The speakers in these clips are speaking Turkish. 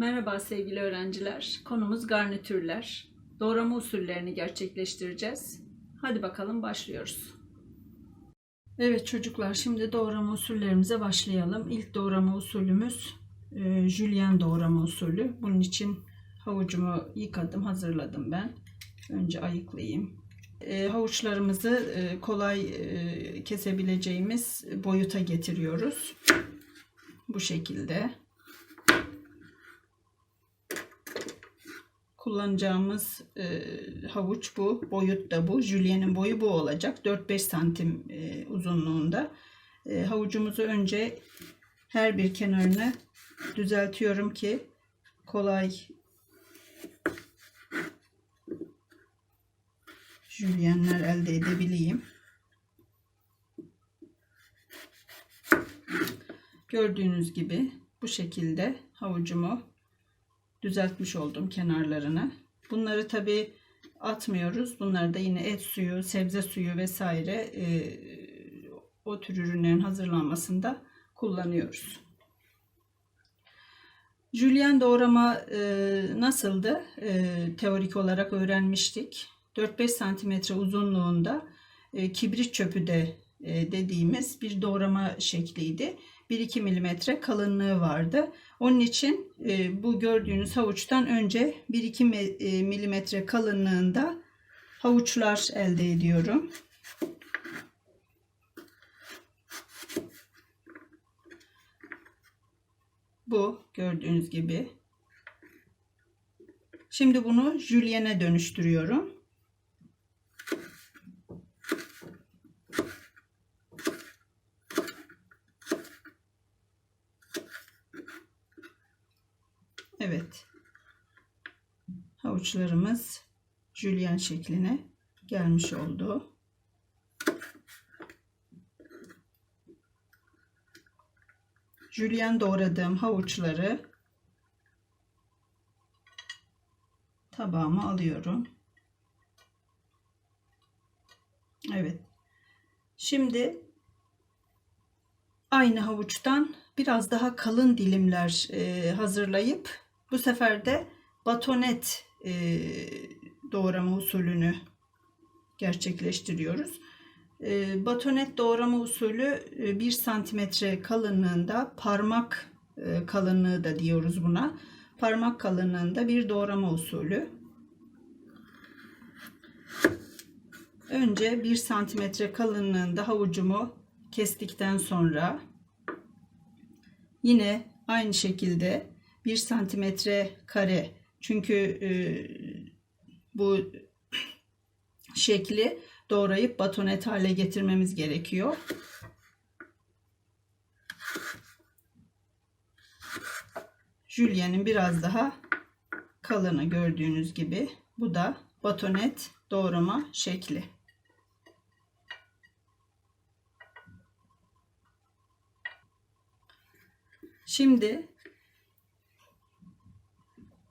Merhaba sevgili öğrenciler. Konumuz garnitürler. Doğrama usullerini gerçekleştireceğiz. Hadi bakalım başlıyoruz. Evet çocuklar şimdi doğrama usullerimize başlayalım. İlk doğrama usulümüz e, jülyen doğrama usulü. Bunun için havucumu yıkadım, hazırladım ben. Önce ayıklayayım. E, havuçlarımızı e, kolay e, kesebileceğimiz boyuta getiriyoruz. Bu şekilde. Kullanacağımız e, havuç bu. Boyut da bu. Jülyenin boyu bu olacak. 4-5 santim e, uzunluğunda. E, havucumuzu önce her bir kenarını düzeltiyorum ki kolay jülyenler elde edebileyim. Gördüğünüz gibi bu şekilde havucumu düzeltmiş oldum kenarlarını. Bunları tabi atmıyoruz. Bunları da yine et suyu, sebze suyu vesaire e, o tür ürünlerin hazırlanmasında kullanıyoruz. Jülyen doğrama e, nasıldı? E, teorik olarak öğrenmiştik. 4-5 santimetre uzunluğunda e, kibrit çöpü de e, dediğimiz bir doğrama şekliydi. 1-2 milimetre kalınlığı vardı. Onun için e, bu gördüğünüz havuçtan önce 1-2 e, milimetre kalınlığında havuçlar elde ediyorum. Bu gördüğünüz gibi. Şimdi bunu jülyene dönüştürüyorum. Evet. Havuçlarımız jülyen şekline gelmiş oldu. Jülyen doğradığım havuçları tabağıma alıyorum. Evet. Şimdi aynı havuçtan biraz daha kalın dilimler e, hazırlayıp bu sefer de batonet e, doğrama usulünü gerçekleştiriyoruz. E, batonet doğrama usulü e, 1 santimetre kalınlığında parmak e, kalınlığı da diyoruz buna. Parmak kalınlığında bir doğrama usulü. Önce 1 santimetre kalınlığında havucumu kestikten sonra yine aynı şekilde 1 santimetre kare çünkü e, bu şekli doğrayıp batonet hale getirmemiz gerekiyor. Jülyenin biraz daha kalını gördüğünüz gibi. Bu da batonet doğrama şekli. Şimdi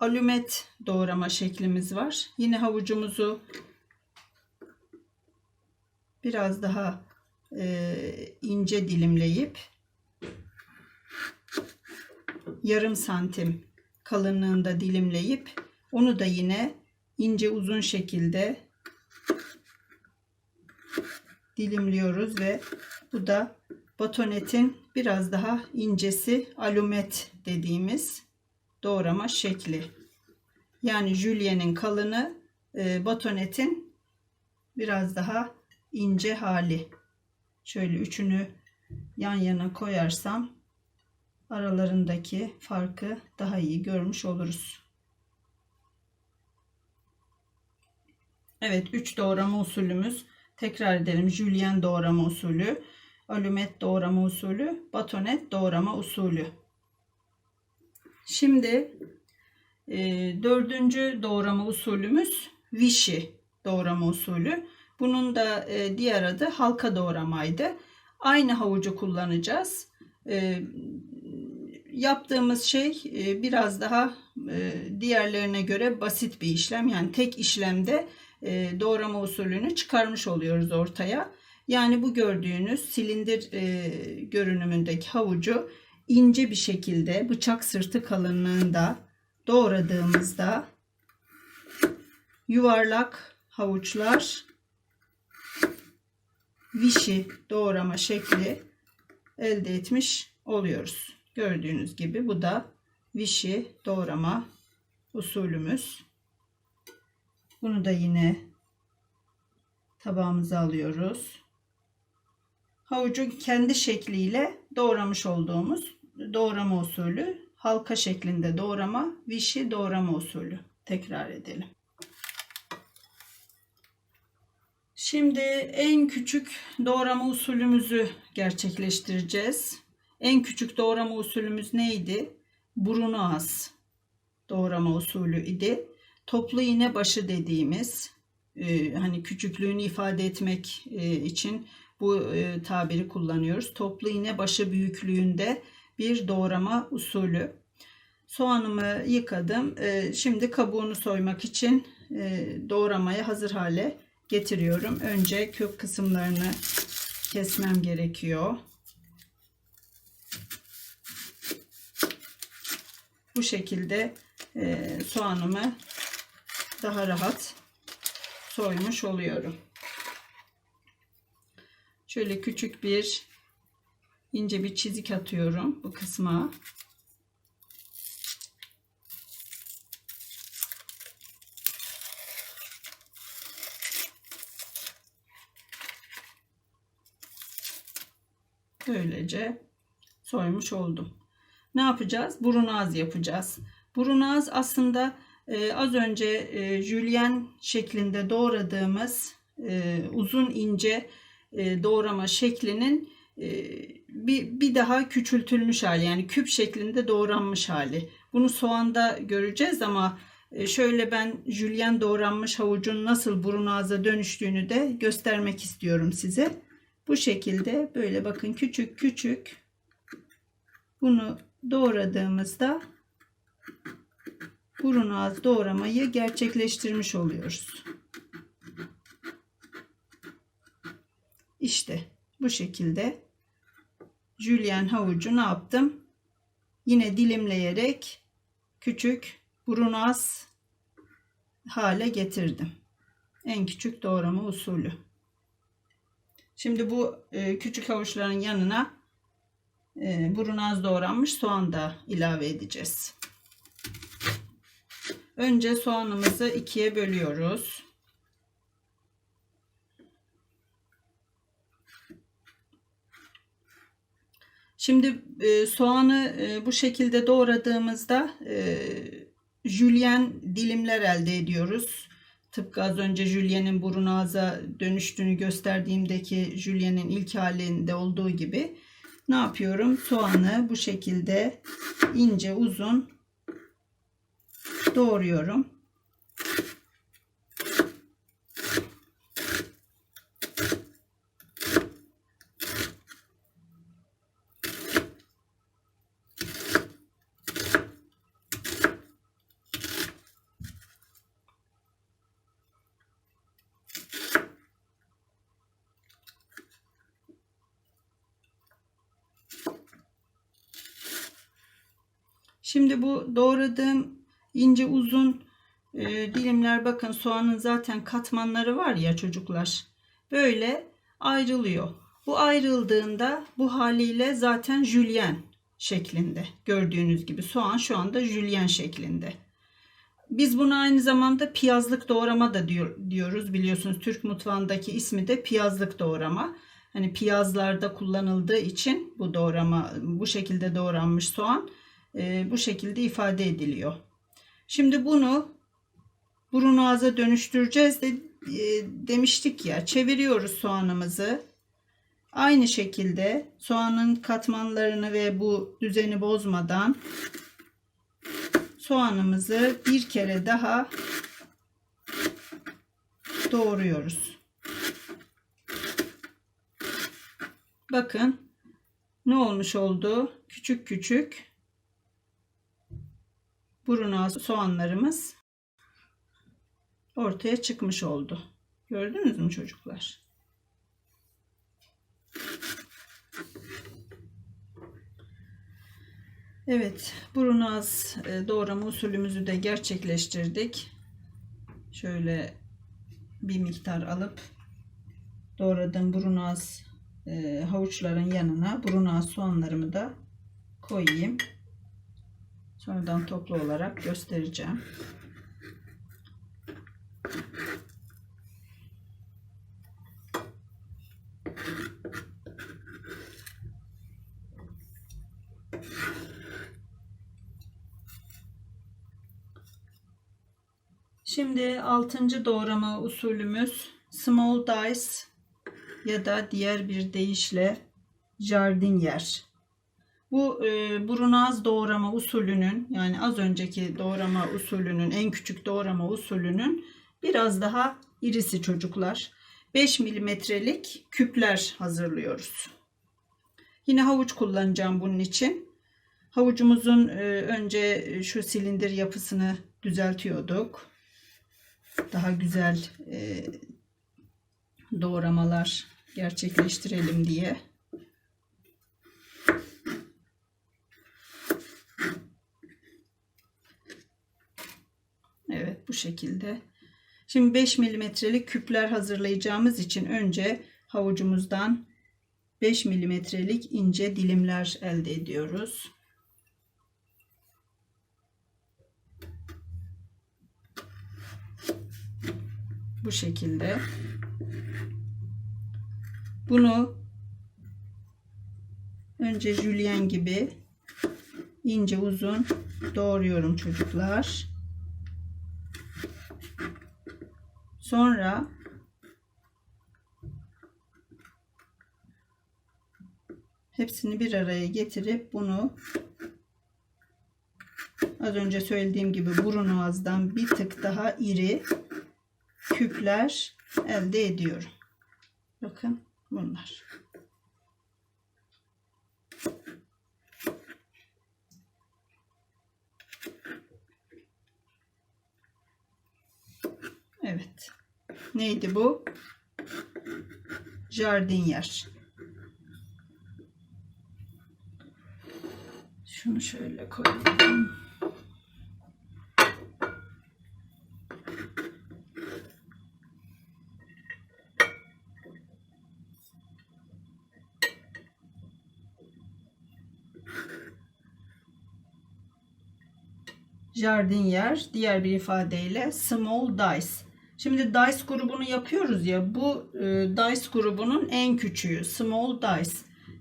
alümet doğrama şeklimiz var. Yine havucumuzu biraz daha e, ince dilimleyip yarım santim kalınlığında dilimleyip onu da yine ince uzun şekilde dilimliyoruz ve bu da batonetin biraz daha incesi alumet dediğimiz doğrama şekli. Yani jülyenin kalını e, batonetin biraz daha ince hali. Şöyle üçünü yan yana koyarsam aralarındaki farkı daha iyi görmüş oluruz. Evet 3 doğrama usulümüz tekrar edelim. Jülyen doğrama usulü, alümet doğrama usulü, batonet doğrama usulü. Şimdi e, dördüncü doğrama usulümüz Vichy doğrama usulü. Bunun da e, diğer adı halka doğramaydı. Aynı havucu kullanacağız. E, yaptığımız şey e, biraz daha e, diğerlerine göre basit bir işlem. Yani tek işlemde e, doğrama usulünü çıkarmış oluyoruz ortaya. Yani bu gördüğünüz silindir e, görünümündeki havucu ince bir şekilde bıçak sırtı kalınlığında doğradığımızda yuvarlak havuçlar vişi doğrama şekli elde etmiş oluyoruz. Gördüğünüz gibi bu da vişi doğrama usulümüz. Bunu da yine tabağımıza alıyoruz. Havucun kendi şekliyle doğramış olduğumuz doğrama usulü halka şeklinde doğrama, vişi doğrama usulü. Tekrar edelim. Şimdi en küçük doğrama usulümüzü gerçekleştireceğiz. En küçük doğrama usulümüz neydi? Burunu az doğrama usulü idi. Toplu iğne başı dediğimiz e, hani küçüklüğünü ifade etmek e, için bu e, tabiri kullanıyoruz. Toplu iğne başı büyüklüğünde bir doğrama usulü. Soğanımı yıkadım. E, şimdi kabuğunu soymak için e, doğramaya hazır hale getiriyorum. Önce kök kısımlarını kesmem gerekiyor. Bu şekilde e, soğanımı daha rahat soymuş oluyorum. Şöyle küçük bir ince bir çizik atıyorum bu kısma. Böylece soymuş oldum. Ne yapacağız? Burun ağız yapacağız. Burun ağız aslında e, az önce e, jülyen şeklinde doğradığımız e, uzun ince e, doğrama şeklinin e, bir, bir daha küçültülmüş hali yani küp şeklinde doğranmış hali. Bunu soğanda göreceğiz ama e, şöyle ben jülyen doğranmış havucun nasıl burun ağza dönüştüğünü de göstermek istiyorum size. Bu şekilde böyle bakın küçük küçük bunu doğradığımızda burun ağız doğramayı gerçekleştirmiş oluyoruz. İşte bu şekilde jülyen havucu ne yaptım? Yine dilimleyerek küçük burun ağız hale getirdim. En küçük doğrama usulü. Şimdi bu e, küçük havuçların yanına e, burun az doğranmış soğan da ilave edeceğiz. Önce soğanımızı ikiye bölüyoruz. Şimdi e, soğanı e, bu şekilde doğradığımızda e, jülyen dilimler elde ediyoruz. Tıpkı az önce jülyenin burun ağza dönüştüğünü gösterdiğimdeki jülyenin ilk halinde olduğu gibi ne yapıyorum? Soğanı bu şekilde ince uzun doğruyorum. Şimdi bu doğradığım ince uzun e, dilimler bakın soğanın zaten katmanları var ya çocuklar. Böyle ayrılıyor. Bu ayrıldığında bu haliyle zaten jülyen şeklinde. Gördüğünüz gibi soğan şu anda jülyen şeklinde. Biz buna aynı zamanda piyazlık doğrama da diyor, diyoruz. Biliyorsunuz Türk mutfağındaki ismi de piyazlık doğrama. Hani piyazlarda kullanıldığı için bu doğrama bu şekilde doğranmış soğan e, bu şekilde ifade ediliyor. Şimdi bunu burun ağza dönüştüreceğiz de e, demiştik ya çeviriyoruz soğanımızı. Aynı şekilde soğanın katmanlarını ve bu düzeni bozmadan soğanımızı bir kere daha doğruyoruz. Bakın ne olmuş oldu? Küçük küçük burun ağzı soğanlarımız ortaya çıkmış oldu. Gördünüz mü çocuklar? Evet, brunaz e, doğrama usulümüzü de gerçekleştirdik. Şöyle bir miktar alıp doğradığım brunaz e, havuçların yanına brunaz soğanlarımı da koyayım. Sonradan toplu olarak göstereceğim. Şimdi 6. doğrama usulümüz small dice ya da diğer bir deyişle jardinier. Bu e, brunaz doğrama usulünün yani az önceki doğrama usulünün en küçük doğrama usulünün biraz daha irisi çocuklar. 5 milimetrelik küpler hazırlıyoruz. Yine havuç kullanacağım bunun için. Havucumuzun e, önce şu silindir yapısını düzeltiyorduk. Daha güzel e, doğramalar gerçekleştirelim diye. Evet bu şekilde. Şimdi 5 milimetrelik küpler hazırlayacağımız için önce havucumuzdan 5 milimetrelik ince dilimler elde ediyoruz. Bu şekilde. Bunu önce jülyen gibi ince uzun doğruyorum çocuklar. Sonra hepsini bir araya getirip bunu az önce söylediğim gibi burun ağızdan bir tık daha iri küpler elde ediyorum. Bakın bunlar. Evet. Neydi bu? Jardinier. Şunu şöyle koyalım. Jardinier diğer bir ifadeyle small dice. Şimdi dice grubunu yapıyoruz ya bu e, dice grubunun en küçüğü small dice.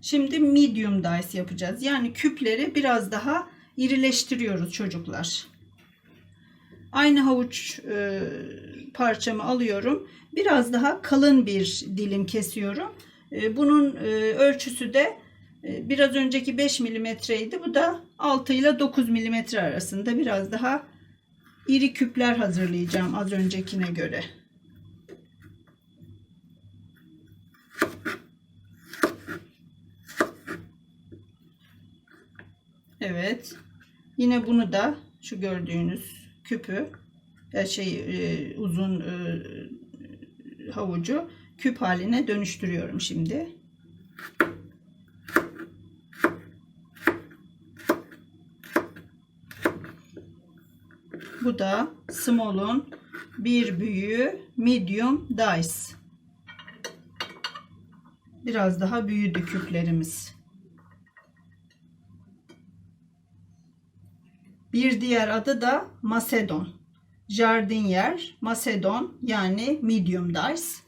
Şimdi medium dice yapacağız. Yani küpleri biraz daha irileştiriyoruz çocuklar. Aynı havuç e, parçamı alıyorum. Biraz daha kalın bir dilim kesiyorum. E, bunun e, ölçüsü de e, biraz önceki 5 milimetreydi. Bu da 6 ile 9 milimetre arasında biraz daha iri küpler hazırlayacağım az öncekine göre. Evet. Yine bunu da şu gördüğünüz küpü ya şey e, uzun e, havucu küp haline dönüştürüyorum şimdi. Bu da small'un bir büyüğü medium dice. Biraz daha büyüdü küplerimiz. Bir diğer adı da Macedon. Jardinier, Macedon yani medium dice.